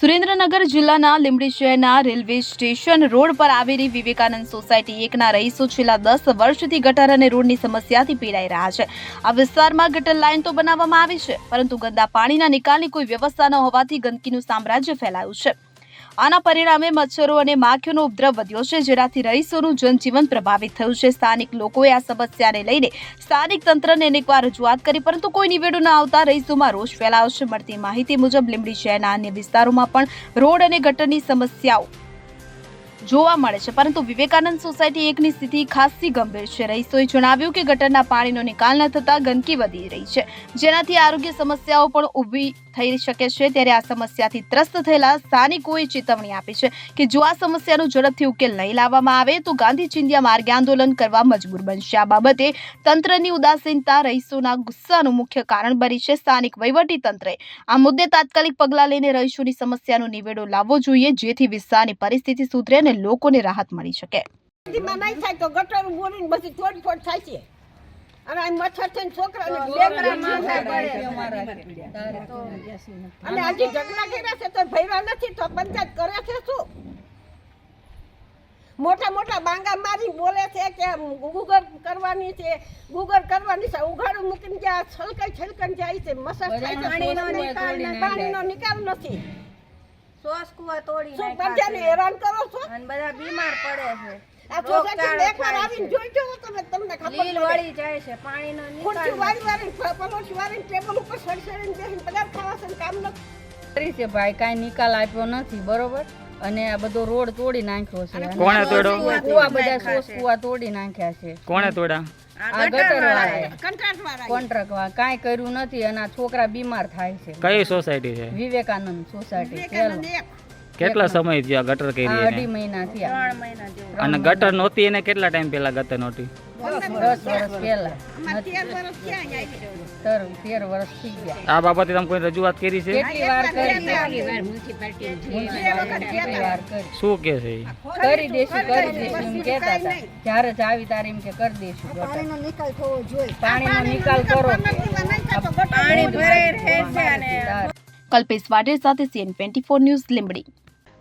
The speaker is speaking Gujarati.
સુરેન્દ્રનગર જિલ્લાના લીંબડી શહેરના રેલવે સ્ટેશન રોડ પર આવેલી વિવેકાનંદ સોસાયટી એકના રહીશો છેલ્લા દસ વર્ષથી ગટર અને રોડની સમસ્યાથી પીડાઈ રહ્યા છે. આ વિસ્તારમાં ગટર લાઇન તો બનાવવામાં આવી છે, પરંતુ ગંદા પાણીના નિકાલની કોઈ વ્યવસ્થા ન હોવાથી ગંદકીનું સામ્રાજ્ય ફેલાયું છે. આના પરિણામે મચ્છરો અને માખીઓનો ઉપદ્રવ વધ્યો છે, જેનાથી રહીશોનું જનજીવન પ્રભાવિત થયું છે. સ્થાનિક લોકોએ આ સમસ્યાને લઈને સ્થાનિક તંત્રને અનેકવાર રજૂઆત કરી, પરંતુ કોઈ નિવેડો ન આવતા રહીશોમાં રોષ ફેલાયો છે. મળતી માહિતી મુજબ લીંબડી શહેરના અન્ય વિસ્તારોમાં પણ રોડ અને ગટરની સમસ્યાઓ જોવા મળે છે. પરંતુ વિવેકાનંદ સોસાયટી એકની સ્થિતિ ખાસી ગંભીર છે. રહીશોએ જણાવ્યું કે ગટરના પાણીનો નિકાલ ન થતા ગંદકી વધી રહી છે. જેનાથી આરોગ્ય સમસ્યાઓ પણ ઊભી થઈ શકે છે. ત્યારે આ સમસ્યાથી ત્રસ્ત થયેલા સ્થાનિકોએ ચેતવણી આપી છે કે જો આ સમસ્યાનો ઝડપથી ઉકેલ નહીં લાવવામાં આવે, તો ગાંધી ચિંધ્યા માર્ગે આંદોલન કરવા મજબૂર બનશે. આ બાબતે તંત્રની ઉદાસીનતા રહીશોના ગુસ્સાનું મુખ્ય કારણ બની છે. સ્થાનિક વહીવટી તંત્રે આ મુદ્દે તાત્કાલિક પગલાં લઈને રહીશોની સમસ્યાનો નિવેડો લાવવો જોઈએ, જેથી વિસ્તારની પરિસ્થિતિ સુધરે અને લોકોને રાહત મળી શકે. નહીં થાય તો ગટર બોલીને બધી તોડફોડ થાય છે. અને આ મચ્છર થઈને છોકરાને લેકરા માથે પડે. અને હજી ઢગલા કર્યા છે તો ભર્યા નથી તો પંચાયત કરે છે શું? મોટા મોટા બાંગા મારી બોલે છે કે ગુગર કરવાની છે ગુગર કરવાની છે. ઉઘાડું મૂકીને જ્યાં છલકાઈ છલકાઈ જાય છે મસાજ થાય છે પાણીનો નિકાલ નથી. પાણીનો શ્વાસ કુવા તોડી શું છે. હેરાન કરો છો? અને બધા બીમાર પડે છે. આ રોગચાળો એકવાર આવીને છે. જોઈ જુઓ તમે તમને ખબર લીલ પડે. વળી જાય છે પાણીનો ખુરશી નિકાલ વાળી વાળી પલોશ વાળી ટેબલ ઉપર સડી બેસીને પગાર ખાવા છે કામ ન કરી છે ભાઈ કાંઈ નિકાલ આપ્યો નથી બરોબર? અને આ બધો રોડ તોડી નાખ્યો છે. કોણે તોડ્યો? કુવા બધા સોસ કુવા તોડી નાખ્યા છે. કોણે તોડા આ ગટર વાળા કોન્ટ્રાક્ટ વાળા કાંઈ કર્યું નથી અને આ છોકરા બીમાર થાય છે. કઈ સોસાયટી છે? વિવેકાનંદ સોસાયટી કેટલા સમય થયા ગટર કરી આ અઢી મહિના થયા. ત્રણ મહિના જેવું. અને ગટર નહોતી એને કેટલા ટાઈમ પહેલા ગટર નહોતી? દસ વર્ષ પહેલા. અમારે તેર વર્ષ ક્યાં આવી તર તેર વર્ષ થઈ ગયા. આ બાબતે તમે કોઈ રજૂઆત કરી છે? કેટલી વાર કરી? બે વખત કેટલી વાર કરી? શું કે છે કરી દેશું કરી દેશું એમ કહેતા હતા. જ્યારે જ આવી તારે એમ કે કરી દેશું ગટર. પાણીનો નિકાલ કરો પાણી ભરે રહે છે અને કલ્પેશ વાઢેર સાથે CN twenty four news Limbdi.